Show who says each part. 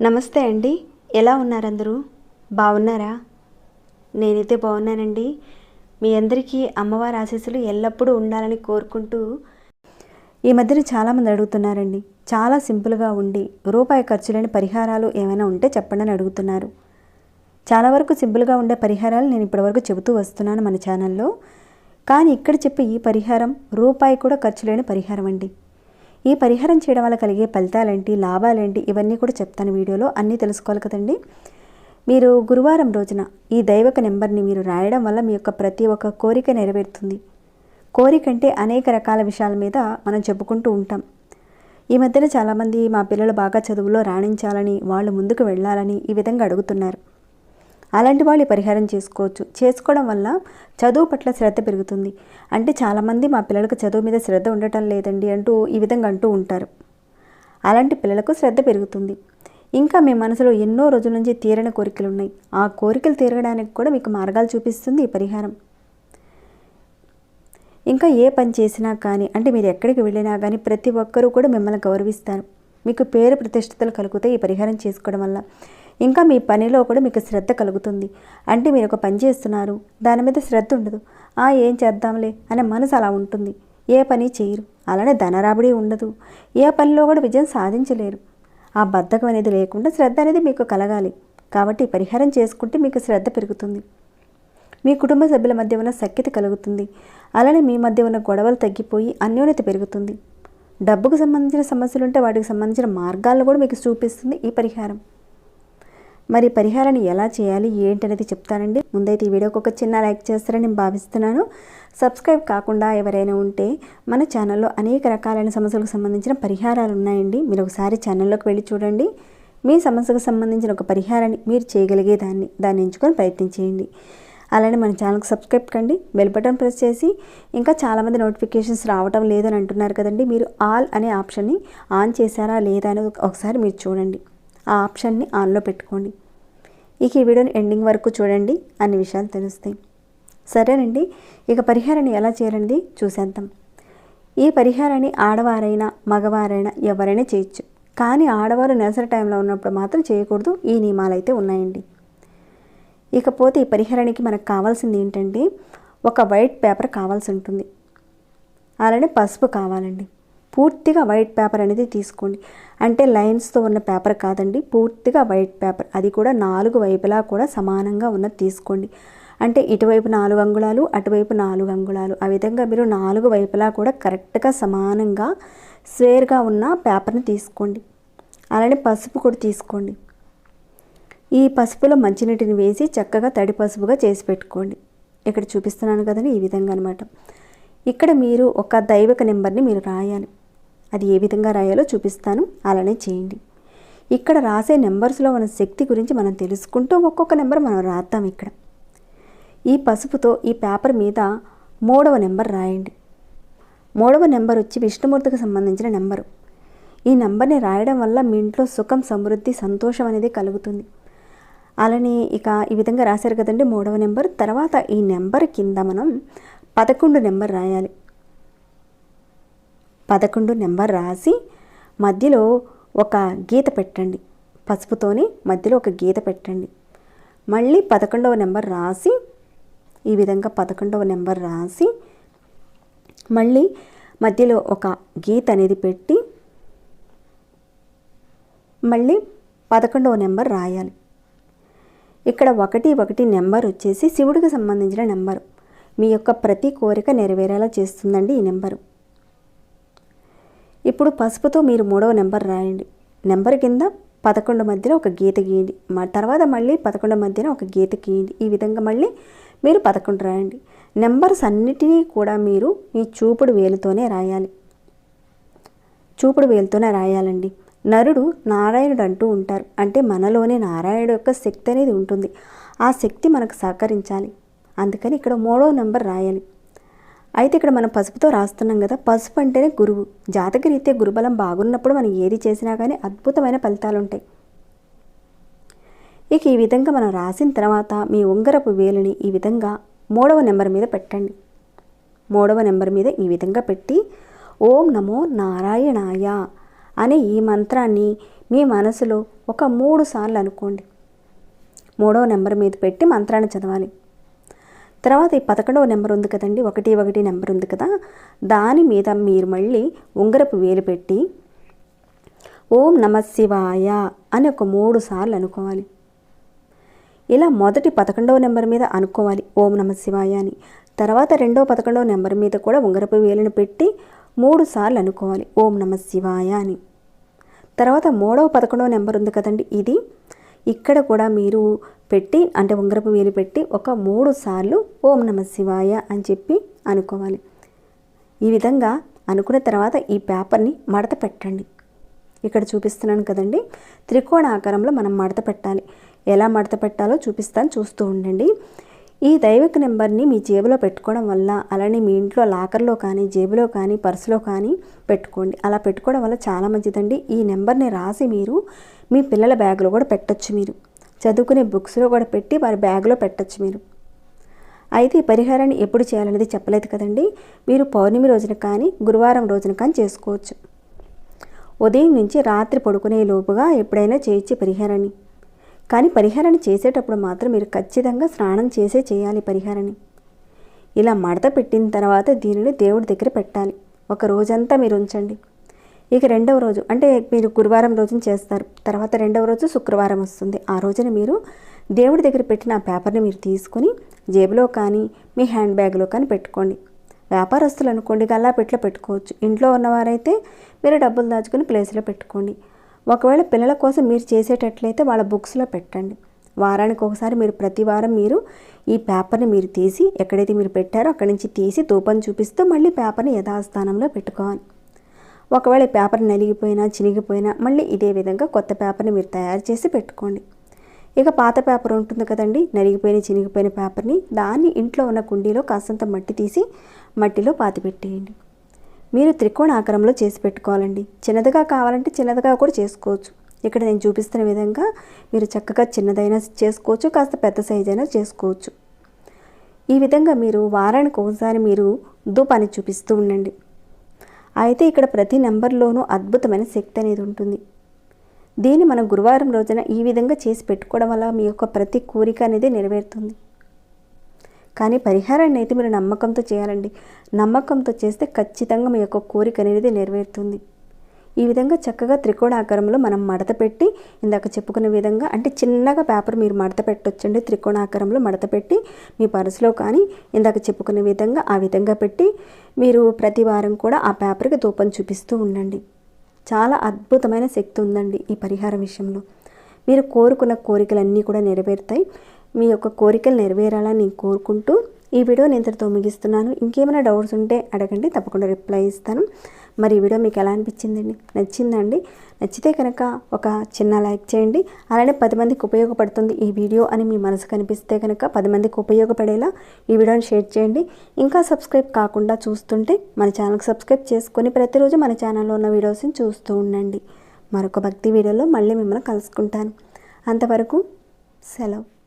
Speaker 1: నమస్తే అండి. ఎలా ఉన్నారు అందరూ బాగున్నారా? నేనైతే బాగున్నానండి. మీ అందరికీ అమ్మవారి ఆశీస్సులు ఎల్లప్పుడూ ఉండాలని కోరుకుంటూ ఈ మధ్యన చాలామంది అడుగుతున్నారండి. చాలా సింపుల్గా ఉండి రూపాయి ఖర్చు లేని పరిహారాలు ఏమైనా ఉంటే చెప్పండి అని అడుగుతున్నారు. చాలా వరకు సింపుల్గా ఉండే పరిహారాలు నేను ఇప్పటివరకు చెబుతూ వస్తున్నాను మన ఛానల్లో. కానీ ఇక్కడ చెప్పే ఈ పరిహారం రూపాయి కూడా ఖర్చు లేని పరిహారం అండి. ఈ పరిహారం చేయడం వల్ల కలిగే ఫలితాలేంటి లాభాలేంటి ఇవన్నీ కూడా చెప్తాను వీడియోలో. అన్నీ తెలుసుకోవాలి కదండి. మీరు గురువారం రోజున ఈ దైవక నెంబర్ని మీరు రాయడం వల్ల మీ యొక్క ప్రతి ఒక్క కోరిక నెరవేరుతుంది. కోరిక అంటే అనేక రకాల విషయాల మీద మనం చెప్పుకుంటూ ఉంటాం. ఈ మధ్యన చాలామంది మా పిల్లలు బాగా చదువులో రాణించాలని వాళ్ళు ముందుకు వెళ్ళాలని ఈ విధంగా అడుగుతున్నారు. అలాంటి వాళ్ళు పరిహారం చేసుకోవచ్చు. చేసుకోవడం వల్ల చదువు పట్ల శ్రద్ధ పెరుగుతుంది. అంటే చాలామంది మా పిల్లలకు చదువు మీద శ్రద్ధ ఉండటం లేదండి అంటూ ఈ విధంగా అంటూ ఉంటారు. అలాంటి పిల్లలకు శ్రద్ధ పెరుగుతుంది. ఇంకా మీ మనసులో ఎన్నో రోజుల నుంచి తీరని కోరికలు ఉన్నాయి ఆ కోరికలు తీరడానికి కూడా మీకు మార్గాలు చూపిస్తుంది ఈ పరిహారం. ఇంకా ఏ పని చేసినా కానీ అంటే మీరు ఎక్కడికి వెళ్ళినా కానీ ప్రతి ఒక్కరూ కూడా మిమ్మల్ని గౌరవిస్తారు. మీకు పేరు ప్రతిష్టతలు కలుగుతాయి ఈ పరిహారం చేసుకోవడం వల్ల. ఇంకా మీ పనిలో కూడా మీకు శ్రద్ధ కలుగుతుంది. అంటే మీరు ఒక పని చేస్తున్నారు దాని మీద శ్రద్ధ ఉండదు. ఆ ఏం చేద్దాంలే అనే మనసు అలా ఉంటుంది. ఏ పని చేయరు. అలానే ధనరాబడి ఉండదు. ఏ పనిలో కూడా విజయం సాధించలేరు. ఆ బద్ధకం అనేది లేకుండా శ్రద్ధ అనేది మీకు కలగాలి. కాబట్టి పరిహారం చేసుకుంటే మీకు శ్రద్ధ పెరుగుతుంది. మీ కుటుంబ సభ్యుల మధ్య ఉన్న సఖ్యత కలుగుతుంది. అలానే మీ మధ్య ఉన్న గొడవలు తగ్గిపోయి అన్యోన్యత పెరుగుతుంది. డబ్బుకు సంబంధించిన సమస్యలు ఉంటే వాటికి సంబంధించిన మార్గాలను కూడా మీకు చూపిస్తుంది ఈ పరిహారం. మరి పరిహారాన్ని ఎలా చేయాలి ఏంటనేది చెప్తానండి. ముందైతే ఈ వీడియోకి ఒక చిన్న లైక్ చేస్తారని నేను భావిస్తున్నాను. సబ్స్క్రైబ్ కాకుండా ఎవరైనా ఉంటే మన ఛానల్లో అనేక రకాలైన సమస్యలకు సంబంధించిన పరిహారాలు ఉన్నాయండి. మీరు ఒకసారి ఛానల్లోకి వెళ్ళి చూడండి. మీ సమస్యకు సంబంధించిన ఒక పరిహారాన్ని మీరు చేయగలిగే దాన్ని దాన్ని ఎంచుకొని ప్రయత్నించేయండి అలానే మన ఛానల్కి సబ్స్క్రైబ్ కండి బెల్ బటన్ ప్రెస్ చేసి ఇంకా చాలామంది నోటిఫికేషన్స్ రావటం లేదని అంటున్నారు కదండి. మీరు ఆల్ అనే ఆప్షన్ని ఆన్ చేశారా లేదా అనేది ఒకసారి మీరు చూడండి. ఆ ఆప్షన్ని ఆన్లో పెట్టుకోండి. ఇక ఈ వీడియోని ఎండింగ్ వరకు చూడండి అన్ని విషయాలు తెలుస్తాయి. సరేనండి ఇక పరిహారాన్ని ఎలా చేయాలనేది చూసేద్దాం. ఈ పరిహారాన్ని ఆడవారైనా మగవారైనా ఎవరైనా చేయొచ్చు. కానీ ఆడవారు నెలసరి టైంలో ఉన్నప్పుడు మాత్రం చేయకూడదు. ఈ నియమాలు అయితే ఉన్నాయండి. ఇకపోతే ఈ పరిహారానికి మనకు కావాల్సింది ఏంటంటే ఒక వైట్ పేపర్ కావాల్సి ఉంటుంది. అలానే పసుపు కావాలండి. పూర్తిగా వైట్ పేపర్ అనేది తీసుకోండి. అంటే లైన్స్తో ఉన్న పేపర్ కాదండి పూర్తిగా వైట్ పేపర్. అది కూడా నాలుగు వైపులా కూడా సమానంగా ఉన్నది తీసుకోండి. అంటే ఇటువైపు నాలుగు అంగుళాలు అటువైపు నాలుగు అంగుళాలు. ఆ విధంగా మీరు నాలుగు వైపులా కూడా కరెక్ట్గా సమానంగా స్వేర్గా ఉన్న పేపర్ని తీసుకోండి. అలానే పసుపు కూడా తీసుకోండి. ఈ పసుపులో మంచినీటిని వేసి చక్కగా తడి పసుపుగా చేసి పెట్టుకోండి. ఇక్కడ చూపిస్తున్నాను కదండి ఈ విధంగా అనమాట ఇక్కడ మీరు ఒక దైవక నెంబర్ని మీరు రాయాలి. అది ఏ విధంగా రాయాలో చూపిస్తాను. అలానే చేయండి. ఇక్కడ రాసే నెంబర్స్లో ఉన్న శక్తి గురించి మనం తెలుసుకుంటూ ఒక్కొక్క నెంబర్ మనం రాద్దాం ఇక్కడ. ఈ పసుపుతో ఈ పేపర్ మీద మూడవ నెంబర్ రాయండి. మూడవ నెంబర్ వచ్చి విష్ణుమూర్తికి సంబంధించిన నెంబరు. ఈ నెంబర్ని రాయడం వల్ల మీ ఇంట్లో సుఖం సమృద్ధి సంతోషం అనేది కలుగుతుంది. అలానే ఇక ఈ విధంగా రాశారు కదండి మూడవ నెంబర్. తర్వాత ఈ నెంబర్ కింద మనం పదకొండు నెంబర్ రాయాలి. పదకొండు నెంబర్ రాసి మధ్యలో ఒక గీత పెట్టండి. పసుపుతోని మధ్యలో ఒక గీత పెట్టండి. మళ్ళీ పదకొండవ నెంబర్ రాసి ఈ విధంగా పదకొండవ నెంబర్ రాసి మళ్ళీ మధ్యలో ఒక గీత అనేది పెట్టి మళ్ళీ పదకొండవ నెంబర్ రాయాలి. ఇక్కడ ఒకటి ఒకటి నెంబర్ వచ్చేసి శివుడికి సంబంధించిన నెంబరు. మీ యొక్క ప్రతి కోరిక నెరవేరేలా చేస్తుందండి ఈ నెంబరు. ఇప్పుడు పసుపుతో మీరు మూడవ నెంబర్ రాయండి. నెంబర్ కింద పదకొండు మధ్యలో ఒక గీత గీయండి. మ తర్వాత మళ్ళీ పదకొండు మధ్యన ఒక గీత గీయండి. ఈ విధంగా మళ్ళీ మీరు పదకొండు రాయండి. నెంబర్స్ అన్నిటినీ కూడా మీరు మీ చూపుడు వేలుతోనే రాయాలి. చూపుడు వేలుతోనే రాయాలండి. నరుడు నారాయణుడు అంటూ ఉంటారు. అంటే మనలోనే నారాయణుడు యొక్క శక్తి అనేది ఉంటుంది. ఆ శక్తి మనకు సహకరించాలి. అందుకని ఇక్కడ మూడో నెంబర్ రాయాలి. అయితే ఇక్కడ మనం పసుపుతో రాస్తున్నాం కదా పసుపు అంటేనే గురువు. జాతక రీత్యా గురుబలం బాగున్నప్పుడు మనం ఏది చేసినా కానీ అద్భుతమైన ఫలితాలు ఉంటాయి ఇక ఈ విధంగా మనం రాసిన తర్వాత మీ ఉంగరపు వేలుని ఈ విధంగా మూడవ నెంబర్ మీద పెట్టండి. మూడవ నెంబర్ మీద ఈ విధంగా పెట్టి ఓం నమో నారాయణాయ అనే ఈ మంత్రాన్ని మీ మనసులో ఒక మూడు సార్లు అనుకోండి. మూడవ నెంబర్ మీద పెట్టి మంత్రాన్ని చదవాలి. తర్వాత ఈ పదకొండవ నెంబర్ ఉంది కదండి ఒకటి ఒకటి నెంబర్ ఉంది కదా. దాని మీద మీరు మళ్ళీ ఉంగరపు వేలు పెట్టి ఓం నమ శివాయ అని ఒక మూడు సార్లు అనుకోవాలి. ఇలా మొదటి పదకొండవ నెంబర్ మీద అనుకోవాలి ఓం నమ శివాయ అని. తర్వాత రెండవ పదకొండవ నెంబర్ మీద కూడా ఉంగరపు వేలును పెట్టి మూడు సార్లు అనుకోవాలి ఓం నమ శివాయ అని. తర్వాత మూడవ పదకొండవ నెంబర్ ఉంది కదండి ఇది ఇక్కడ కూడా మీరు పెట్టి అంటే ఉంగరపు వేలు పెట్టి ఒక మూడు సార్లు ఓం నమ శివాయ అని చెప్పి అనుకోవాలి. ఈ విధంగా అనుకున్న తర్వాత ఈ పేపర్ని మడత పెట్టండి. ఇక్కడ చూపిస్తున్నాను కదండి. త్రికోణ ఆకారంలో మనం మడత పెట్టాలి. ఎలా మడత పెట్టాలో చూపిస్తాను చూస్తూ ఉండండి. ఈ దైవిక నెంబర్ని మీ జేబులో పెట్టుకోవడం వల్ల అలానే మీ ఇంట్లో లాకర్లో కానీ జేబులో కానీ పర్సులో కానీ పెట్టుకోండి. అలా పెట్టుకోవడం వల్ల చాలా మంచిదండి. ఈ నెంబర్ని రాసి మీరు మీ పిల్లల బ్యాగ్లో కూడా పెట్టచ్చు మీరు. చదువుకునే బుక్స్లో కూడా పెట్టి వారి బ్యాగ్లో పెట్టచ్చు మీరు. అయితే ఈ పరిహారాన్ని ఎప్పుడు చేయాలనేది చెప్పలేదు కదండి. మీరు పౌర్ణమి రోజున కానీ గురువారం రోజున కానీ చేసుకోవచ్చు. ఉదయం నుంచి రాత్రి పడుకునే లోపుగా ఎప్పుడైనా చేయొచ్చు పరిహారాన్ని. కానీ పరిహారాన్ని చేసేటప్పుడు మాత్రం మీరు ఖచ్చితంగా స్నానం చేసే చేయాలి పరిహారాన్ని. ఇలా మడత పెట్టిన తర్వాత దీనిని దేవుడి దగ్గర పెట్టాలి. ఒక రోజంతా మీరు ఉంచండి. ఇక రెండవ రోజు అంటే మీరు గురువారం రోజున చేస్తారు. తర్వాత రెండవ రోజు శుక్రవారం వస్తుంది. ఆ రోజున మీరు దేవుడి దగ్గర పెట్టిన ఆ పేపర్ని మీరు తీసుకొని జేబులో కానీ మీ హ్యాండ్ బ్యాగ్లో కానీ పెట్టుకోండి. వ్యాపారస్తులు అనుకోండి గల్లా పెట్లో పెట్టుకోవచ్చు. ఇంట్లో ఉన్నవారైతే మీరు డబ్బులు దాచుకుని ప్లేస్లో పెట్టుకోండి. ఒకవేళ పిల్లల కోసం మీరు చేసేటట్లయితే వాళ్ళ బుక్స్లో పెట్టండి. వారానికి ఒకసారి మీరు ప్రతి వారం మీరు ఈ పేపర్ని మీరు తీసి ఎక్కడైతే మీరు పెట్టారో అక్కడి నుంచి తీసి ధూపం చూపిస్తూ మళ్ళీ పేపర్ని యథాస్థానంలో పెట్టుకోవాలి. ఒకవేళ పేపర్ నలిగిపోయినా చినిగిపోయినా మళ్ళీ ఇదే విధంగా కొత్త పేపర్ని మీరు తయారు చేసి పెట్టుకోండి. ఇక పాత పేపర్ ఉంటుంది కదండి నలిగిపోయిన చినిగిపోయిన పేపర్ని దాన్ని ఇంట్లో ఉన్న కుండీలో కాస్తంత మట్టి తీసి మట్టిలో పాతి పెట్టేయండి. మీరు త్రికోణ ఆకారంలో చేసి పెట్టుకోవాలండి. చిన్నదిగా కావాలంటే చిన్నదిగా కూడా చేసుకోవచ్చు. ఇక్కడ నేను చూపిస్తున్న విధంగా మీరు చక్కగా చిన్నదైనా చేసుకోవచ్చు కాస్త పెద్ద సైజ్ అయినా చేసుకోవచ్చు. ఈ విధంగా మీరు వారానికి ఒకసారి మీరు దూపాన్ని చూపిస్తూ ఉండండి. అయితే ఇక్కడ ప్రతి నెంబర్లోనూ అద్భుతమైన శక్తి అనేది ఉంటుంది. దీన్ని మనం గురువారం రోజున ఈ విధంగా చేసి పెట్టుకోవడం వల్ల మీ యొక్క ప్రతి కోరిక అనేది నెరవేరుతుంది. కానీ పరిహారాన్ని అయితే మీరు నమ్మకంతో చేయాలండి. నమ్మకంతో చేస్తే ఖచ్చితంగా మీ యొక్క కోరిక అనేది నెరవేరుతుంది. ఈ విధంగా చక్కగా త్రికోణ ఆకారంలో మనం మడత పెట్టి ఇందాక చెప్పుకున్న విధంగా అంటే చిన్నగా పేపర్ మీరు మడత పెట్టొచ్చండి త్రికోణ ఆకారంలో మడత పెట్టి మీ పర్సులో కానీ ఇందాక చెప్పుకున్న విధంగా ఆ విధంగా పెట్టి మీరు ప్రతి వారం కూడా ఆ పేపర్కి ధూపం చూపిస్తూ ఉండండి. చాలా అద్భుతమైన శక్తి ఉందండి ఈ పరిహారం విషయంలో. మీరు కోరుకున్న కోరికలన్నీ కూడా నెరవేరుతాయి. మీ యొక్క కోరికలు నెరవేరాలని నేను కోరుకుంటూ ఈ వీడియో నేను ఇంతటితో ముగిస్తున్నాను. ఇంకేమైనా డౌట్స్ ఉంటే అడగండి తప్పకుండా రిప్లై ఇస్తాను. మరి ఈ వీడియో మీకు ఎలా అనిపించిందండి నచ్చిందండి? నచ్చితే కనుక ఒక చిన్న లైక్ చేయండి. అలానే పది మందికి ఉపయోగపడుతుంది ఈ వీడియో అని మీ మనసు కనిపిస్తే కనుక పది మందికి ఉపయోగపడేలా ఈ వీడియోని షేర్ చేయండి. ఇంకా సబ్స్క్రైబ్ కాకుండా చూస్తుంటే మన ఛానల్కి సబ్స్క్రైబ్ చేసుకొని ప్రతిరోజు మన ఛానల్లో ఉన్న వీడియోస్ని చూస్తూ ఉండండి. మరొక భక్తి వీడియోలో మళ్ళీ మిమ్మల్ని కలుసుకుంటాను. అంతవరకు సెలవు.